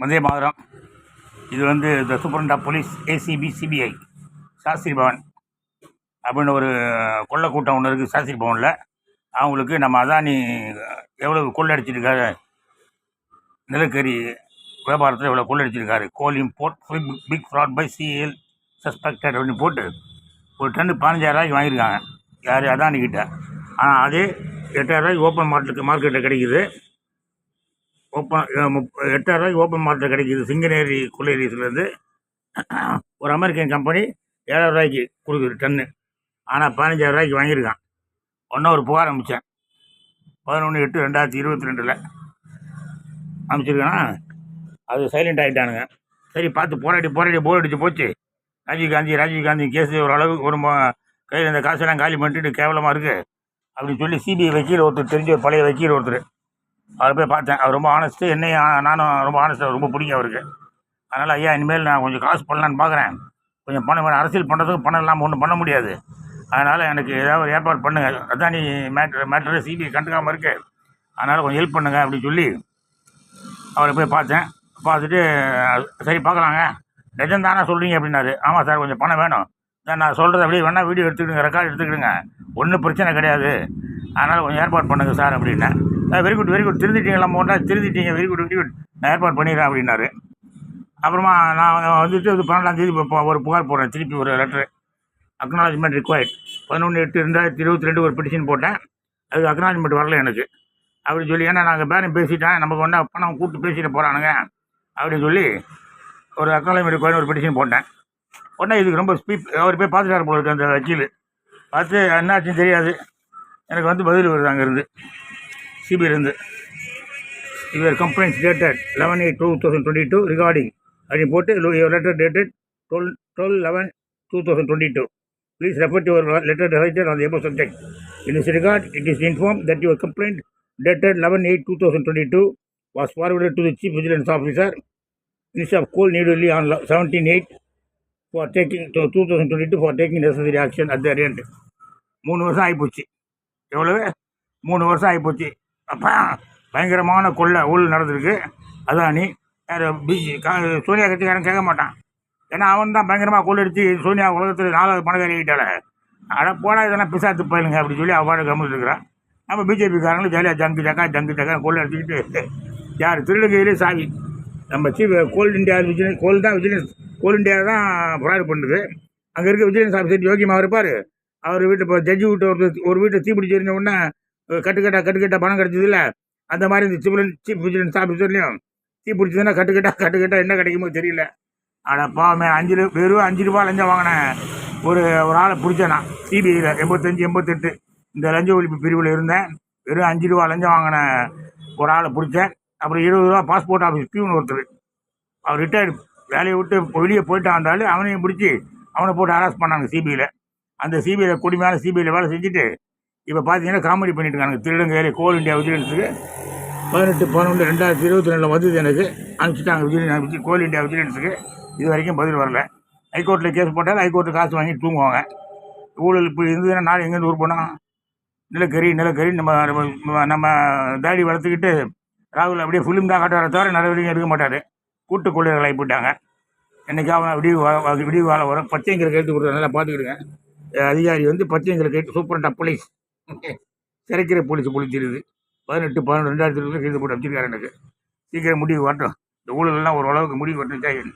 வந்தே மாதிரம். இது வந்து the superintendent of police ACP CBI Shastri Bhavan அப்படின்னு ஒரு கொள்ளை கூட்டம் ஒன்று இருக்குது சாஸ்திரி பவனில். அவங்களுக்கு நம்ம அதானி எவ்வளோ கொள்ளடிச்சிருக்காரு? நிலக்கரி வியாபாரத்தில் எவ்வளோ கொள்ளடிச்சிருக்காரு? Coal import big fraud by CL suspected அப்படின்னு போட்டு ஒரு டன்னு பதினஞ்சாயிரரூவாய்க்கு வாங்கியிருக்காங்க. யார்? அதானிக்கிட்ட. ஆனால் அதே எட்டாயிரரூவாய்க்கு ஓப்பன் மார்க்கெட்டு மார்க்கெட்டில் கிடைக்கிது. ஓப்பன் எட்டாயிரரூவாய்க்கு ஓப்பன் மார்க்கெட்டில் கிடைக்குது. சிங்கநேரி குள்ளேரிஸ்லேருந்து ஒரு அமெரிக்கன் கம்பெனி ஏழாயிரம் ரூபாய்க்கு கொடுக்குது டன்னு. ஆனால் பதினஞ்சாயிரம் ரூபாய்க்கு வாங்கியிருக்கான். ஒன்றும் ஒரு புகார் அமைச்சேன். பதினொன்று எட்டு ரெண்டாயிரத்தி இருபத்தி ரெண்டில். அமைச்சிருக்கேன்னா அது சைலண்ட் ஆகிட்டானுங்க சரி பார்த்து போராடி போராடி போர் அடிச்சு போச்சு. ராஜீவ் காந்தி ராஜீவ் காந்தி கேஸ் ஓரளவுக்கு ஒரு கையில் இந்த காசெல்லாம் காலி பண்ணிட்டு கேவலமாக இருக்குது அப்படின்னு சொல்லி சிபிஐ வக்கீல் ஒருத்தர் தெரிஞ்ச ஒரு பழைய வக்கீல் ஒருத்தர். அவரை போய் பார்த்தேன். அவர் ரொம்ப ஆனஸ்ட்டு என்னையும் நானும் ரொம்ப ஆனஸ்ட்டு ரொம்ப பிடிக்கும் அவருக்கு. அதனால் ஐயா இனிமேல் நான் கொஞ்சம் காசு பண்ணலான்னு பார்க்குறேன். கொஞ்சம் பணம் வேணும். அரசியல் பண்ணுறதுக்கு பணம் இல்லாமல் ஒன்றும் பண்ண முடியாது. அதனால் எனக்கு ஏதாவது ஒரு ஏற்பாடு பண்ணுங்கள் அதானி மேட்ரு மேட்ரு சிபிஐ கண்டுக்காமல் இருக்கு. அதனால் கொஞ்சம் ஹெல்ப் பண்ணுங்க அப்படின்னு சொல்லி அவரை போய் பார்த்தேன். பார்த்துட்டு சரி பார்க்கலாங்க. நிஜம் தானே சொல்கிறீங்க அப்படின்னாரு. ஆமாம் சார் கொஞ்சம் பணம் வேணும். நான் சொல்கிறது அப்படியே வேணால் வீடியோ எடுத்துக்கிடுங்க ரெக்கார்டு எடுத்துக்கிடுங்க. ஒன்றும் பிரச்சனை கிடையாது. அதனால் கொஞ்சம் ஏற்பாடு பண்ணுங்கள் சார் அப்படின்னேன். வெரி குட் வெரி குட் திருந்திட்டீங்களா மோட்டா? திருந்திட்டீங்க வெரி குட் வெரி குட் நான் ஏற்பாடு பண்ணிடுறேன் அப்படின்னாரு. அப்புறமா நான் வந்துட்டு இது பன்னெண்டாம் தேதி ஒரு புகார் போடுறேன் திருப்பி ஒரு லெட்ரு அக்னாலஜ்மெண்ட் ரிக்வயர்ட் பதினொன்று எட்டு ரெண்டாயிரத்தி இருபத்தி ரெண்டு ஒரு பெட்டிஷன் போட்டேன். அதுக்கு அக்னாலஜ்மெண்ட் வரல எனக்கு. அப்படின்னு சொல்லி ஏன்னா நாங்கள் பேரம் பேசிட்டேன். நமக்கு ஒன்றா பணம் கூப்பிட்டு பேசிட்டு போகிறானுங்க அப்படின்னு சொல்லி ஒரு அக்னாலஜ்மெண்ட் ரிக்வயர்ட் ஒரு பெட்டிஷன் போட்டேன். உடனே இதுக்கு ரொம்ப ஸ்பீப் அவர் போய் பார்த்துட்டாரு போல இருக்கு அந்த வக்கீல். பார்த்து என்னாச்சுன்னு தெரியாது. எனக்கு வந்து பதில் வருது அங்கேருந்து. சிபியிலிருந்து your complaints dated eleven eight two thousand twenty two regarding அப்படின்னு போட்டு your letter dated twelve twelve eleven two thousand twenty two please refer your letter writer on above subject in is record it is inform that your complaint dated eleven eight two thousand twenty two was forward to the chief vigilance officer minister of coal New Delhi on seventeen eight for taking two thousand twenty two for taking necessary action at the rent மூணு வருஷம் ஆகிப்போச்சு எவ்வளவு? மூணு வருஷம் ஆகிப்போச்சு பயங்கரமான கொள்ளை ஊழல் நடந்திருக்கு. அதானி யார் பிஜி கா சோனியா கட்சிக்காரன் கேட்க மாட்டான். ஏன்னா அவன் தான் பயங்கரமாக கொள்ளடிச்சு சோனியா உலகத்தில் நாலாவது பணக்காரி ஆகிட்டால அட போனால் இதெல்லாம் பிசாத்து போயிடுங்க அப்படின்னு சொல்லி அவ்வாறு கம்மிட்டு இருக்கிறான். நம்ம பிஜேபிக்காரங்களும் ஜாலியாக ஜங்கு ஜக்கா ஜங்கு ஜக்கா கோல் அடிச்சுக்கிட்டு யார் திருநங்கையிலே சாவி. நம்ம chief coal India vigilance coal தான் விஜிலன்ஸ் கோல் இந்தியா தான் ப்ரொவைட் பண்ணுது. அங்கே இருக்க விஜிலன்ஸ் ஆஃபீஸர் யோகியமாக இருப்பார் அவர் வீட்டு இப்போ ஜட்ஜி வீட்டு ஒரு ஒரு வீட்டை தீப்பிடிச்சு எறிஞ்ச உடனே கட்டுக்கட்டா கட்டுக்கட்டா பணம் கிடச்சதில்ல அந்த மாதிரி இந்த சிவிலன் சீஃப் விஜிலன்ஸ் ஆஃபீஸர்லையும் பிடிச்சதுனா கட்டுக்கட்டா கட்டுக்கட்டா என்ன கிடைக்குமோ தெரியல. ஆனால் பாவமே அஞ்சு ரூபா வெறும் அஞ்சு ரூபா லஞ்சம் வாங்கினேன். ஒரு ஒரு ஆளை பிடிச்சேன் நான் சிபிஐயில் எண்பத்தஞ்சு எண்பத்தெட்டு. இந்த லஞ்ச ஒழிப்பு பிரிவில் இருந்தேன். வெறும் அஞ்சு ரூபா லஞ்சம் வாங்கின ஒரு ஆளை பிடிச்சேன். அப்புறம் இருபது ரூபா பாஸ்போர்ட் ஆஃபீஸ் பியூன் ஒருத்தர். அவர் ரிட்டையர்டு வேலையை விட்டு வெளியே போயிட்டான் இருந்தாலும் அவனையும் பிடிச்சி அவனை போட்டு அரெஸ்ட் பண்ணாங்க சிபிஐயில் அந்த சிபிஐயில் குடிமையான சிபிஐயில் வேலை செஞ்சுட்டு இப்போ பார்த்தீங்கன்னா காமெடி பண்ணிட்டு இருக்காங்க திருடங்க கோல் இந்தியா விஜிலன்ஸுக்கு பதினெட்டு பதினொன்று ரெண்டாயிரத்தி இருபத்தி ரெண்டில் வந்தது எனக்கு. அனுப்பிச்சிட்டாங்க விஜிலன்ஸ் கோல் இந்தியா விஜிலன்ஸுக்கு இது வரைக்கும் பதில் வரல. ஹைகோர்ட்டில் கேஸ் போட்டால் ஹைகோர்ட்டு காசு வாங்கி தூங்குவாங்க. ஊழல் இப்படி இருந்ததுன்னா நாள் எங்கேருந்து ஊர் போனால் நிலக்கரி நிலக்கரி நம்ம நம்ம- தாடி வளர்த்துக்கிட்டு ராகுல் அப்படியே ஃபிலிம் தான் காட்டுவார தவிர நடவடிக்கை எடுக்க மாட்டார். கூட்டு கொள்ளையர்கள் ஆகிப்போட்டாங்க என்றைக்கு அவன் விடிவு வா- விடிவு காலம் வரும். பச்சைங்கிற கேட்டு கொடுக்குற நல்லா பார்த்துக்கிடுங்க. அதிகாரி வந்து பச்சைங்கிற கேட்டு சூப்பரண்டா போலீஸ் சிறைக்கிற போலீஸ் குளிச்சிருது பதினெட்டு பதினொன்று ரெண்டாயிரத்தி இருபது கைது போட்டு அமைச்சிருக்காரு எனக்கு. சீக்கிரம் முடிவு வரட்டும். இந்த ஊழலெல்லாம் ஓரளவுக்கு முடிவு வரட்டும். ஜெயன்